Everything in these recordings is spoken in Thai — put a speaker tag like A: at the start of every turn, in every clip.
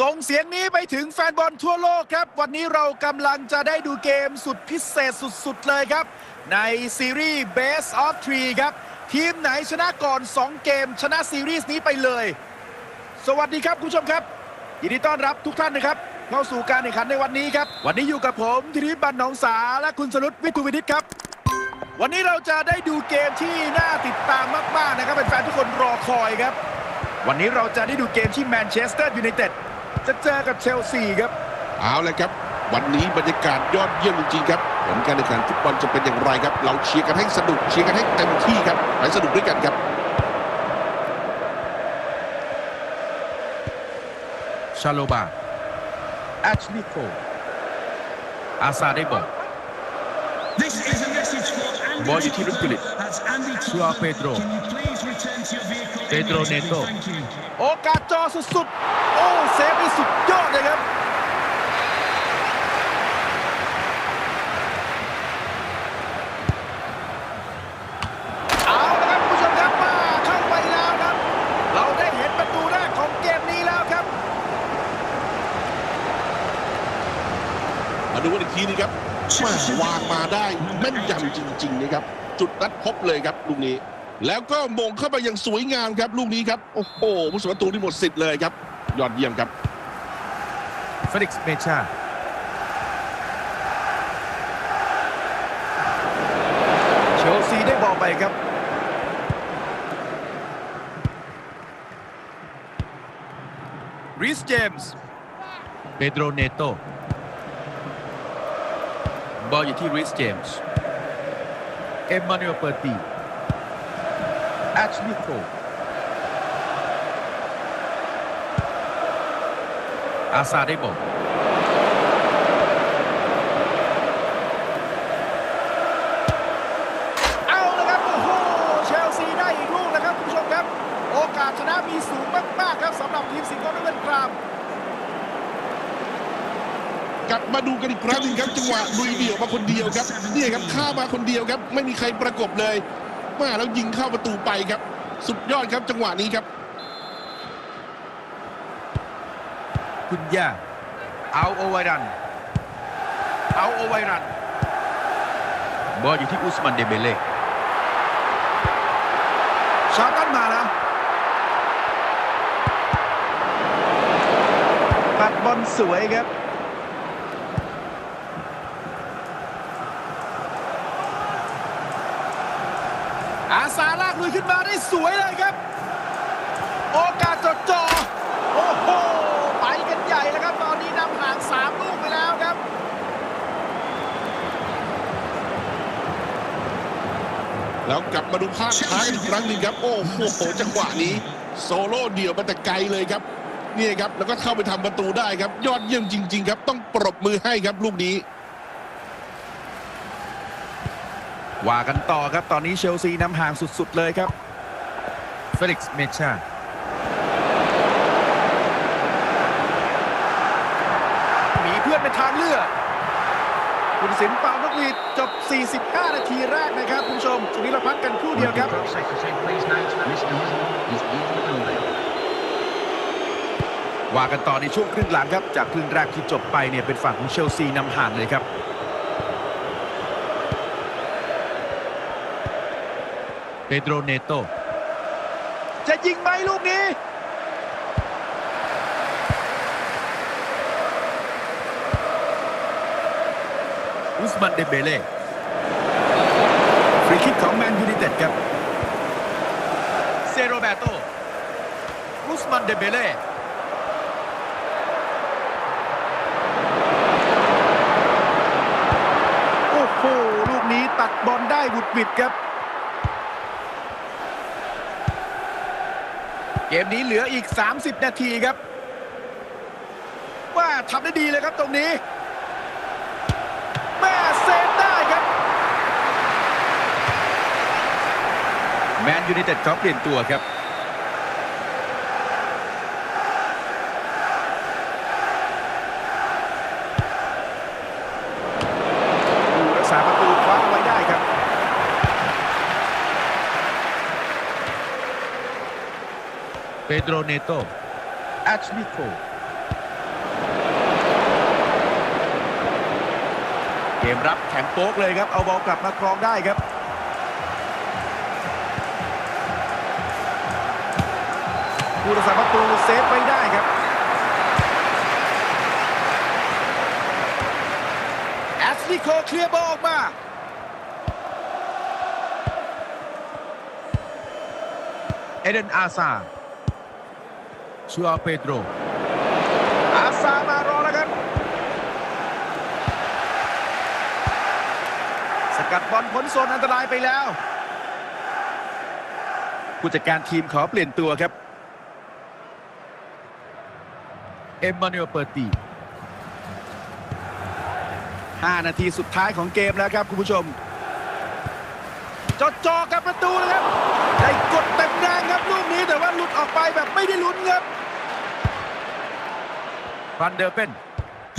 A: ส่งเสียงนี้ไปถึงแฟนบอลทั่วโลกครับ วันนี้เรากำลังจะได้ดูเกมสุดพิเศษสุด ๆ เลยครับ ในซีรีส์ Best of 3ครับ ทีมไหนชนะก่อน 2 เกมชนะซีรีส์นี้ไปเลย สวัสดีครับคุณผู้ชมครับ ยินดีต้อนรับทุกท่านนะครับ เข้าสู่การแข่งขันในวันนี้ครับ วันนี้อยู่กับผมธีริบันหนองสาและคุณสรุตวิทูวินิตครับ วันนี้เราจะได้ดูเกมที่น่าติดตามมากๆนะครับเป็นแฟนทุกคนรอคอยครับ วันนี้เราจะได้ดูเกมที่แมนเชสเตอร์ยูไนเต็ด จะเจอกับเชลซีครับ
B: เอาเลยครับ วันนี้บรรยากาศยอดเยี่ยมจริงๆครับผลการแข่งขันฟุตบอลจะเป็นอย่างไรครับ เราเชียร์กันให้สนุกเชียร์กันให้เต็มที่ครับไปสนุกด้วยกันครับ
A: ชาโลบาแอชลีโคอาซาได้บอล
C: This is a message for Andy
A: Ball อยู่ที่รุกกิลิต
C: That's Andy
A: Joao
C: Cole.
A: Pedro.
C: Can you please return to your vehicle
A: Pedro
C: immediately?
A: Neto.
C: Thank you.
A: โอกาสจอสุดๆ โอ้เซฟได้สุดยอดเลยครับเอาละครับคุณผู้ชมครับมาเข้าไปแล้วครับเราได้เห็นประตูแรกของเกมนี้แล้วครับ
B: มาดูกันอีกทีนึงครับแม่วางมาได้แม่นยำจริง ๆ นะครับ จุดนัดพบเลยครับลูกนี้ แล้วก็มงเข้าไปอย่างสวยงามครับ ลูกนี้ครับ โอ้โหผู้สาประตูนี่หมดสิทธิ์เลยครับ ยอดเยี่ยมครับ
A: เฟลิกซ์เมชาเชลซีได้บอลไปครับริสเจมส์เปโดรเนโตบอลอยู่ที่ริสเจมส์เอ็มมานูเอลเปอร์ตี แอชลีโคอาซาได้บอลเอาเลยครับโอ้โหเชลซีได้อีกลูกแล้วครับคุณผู้ชมครับ โอกาสชนะมีสูงมากๆครับสำหรับทีมสิงห์โตนเวนกราม
B: กลับมาดูกันอีกครั้งหนึงครับจังหวะลุยเดี่ยวมาคนเดียวครับเนี่ยครับข้ามาคนเดียวครับ ไม่มีใครประกบเลย มาแล้วยิงเข้าประตูไปครับ สุดยอดครับจังหวะนี้ครับ
A: คุณย่าเอาโอไวรัน เอาโอไวรัน บอลอยู่ที่อุสมันเดเบเล่ชาตันมาแล้วปัดบอลสวยครับ อาซาลากลุยขึ้นมาได้ สวยเลยครับ โอกาสจดจ่อโอ้โหไปกันใหญ่แล้วครับ ตอนนี้นำห่างสามลูกไปแล้วครับ
B: แล้วกลับมาดูภาพช้าอีกครั้งหนึ่งครับ โอ้โหจังหวะนี้ โซโล่เดี่ยวมาแต่ไกลเลยครับนี่ครับ แล้วก็เข้าไปทำประตูได้ครับ ยอดเยี่ยมจริง ๆ ครับ ต้องปรบมือให้ครับลูกนี้
A: ว่ากันต่อครับ ตอนนี้เชลซีนำห่างสุด ๆ เลยครับ เฟลิกซ์เมชามีเพื่อนเป็นทางเลือกคุณสินเปานกหวีดจบ 45 นาทีแรกนะครับคุณผู้ชมช่วงนี้เราพักกันครู่เดียวครับ
D: Process to take place now. Mr. Muslim is in the building.
A: ว่ากันต่อในช่วงครึ่งหลังครับ จากครึ่งแรกที่จบไปเนี่ยเป็นฝั่งของเชลซีนำห่างเลยครับเปโดรเนโต จะยิงไหมลูกนี้ อุสมันเดเบเล่ฟรีคิกของแมนยูไนเต็ดครับ เซโรเบโตอุสมันเดเบเล่โอ้โห ลูกนี้ตัดบอลได้บุดบิดครับ มนี้เหลืออีก 30 นาทีครับ ว่าทำได้ดีเลยครับตรงนี้แม่เซฟได้ครับ แมนยูไนเต็ดเขาเปลี่ยนตัวครับ เปโดรเนโตอัชมิโกเกมรับแข็งโป๊กเลยครับ เอาบอลกลับมาครองได้ครับผู้รักษาประตูเซฟไปได้ครับแอสลิโคเคลียร์บอลออกมาเอเดนอาซา ชัวเปโดรอาซามารอแล้วครับ สกัดบอลพ้นโซนอันตรายไปแล้ว ผู้จัดการทีมขอเปลี่ยนตัวครับ เอ็มมานูเอลเปอร์ตี5นาทีสุดท้ายของเกมแล้วครับคุณผู้ชม จอจอกับประตูนะครับได้กดเต็มแรงครับลูกนี้แต่ว่าหลุดออกไปแบบไม่ได้ลุ้นครับฟันเดอร์เป็น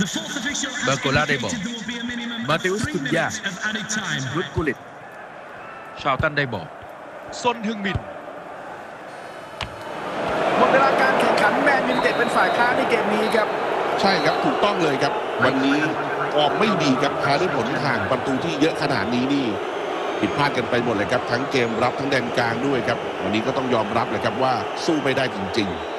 C: The fourth official has
A: Barcola de Bo.
C: indicated there will be a minimum of
A: Mateus
C: three
A: Cunha.
C: minutes of added time.
A: รุดกุลิตชาวตันได้บอกซนฮึงมินหมดเวลาการแข่งขันแมนยูไนเต็ดเป็นฝ่ายค้านในเกมนี้ครับ
B: ใช่ครับถูกต้องเลยครับ วันนี้ออกไม่ดีครับแพ้ด้วยผลห่างประตูที่เยอะขนาดนี้นี่ ผิดพลาดกันไปหมดเลยครับทั้งเกมรับทั้งแดนกลางด้วยครับวันนี้ก็ต้องยอมรับเลยครับว่าสู้ไม่ได้จริง ๆ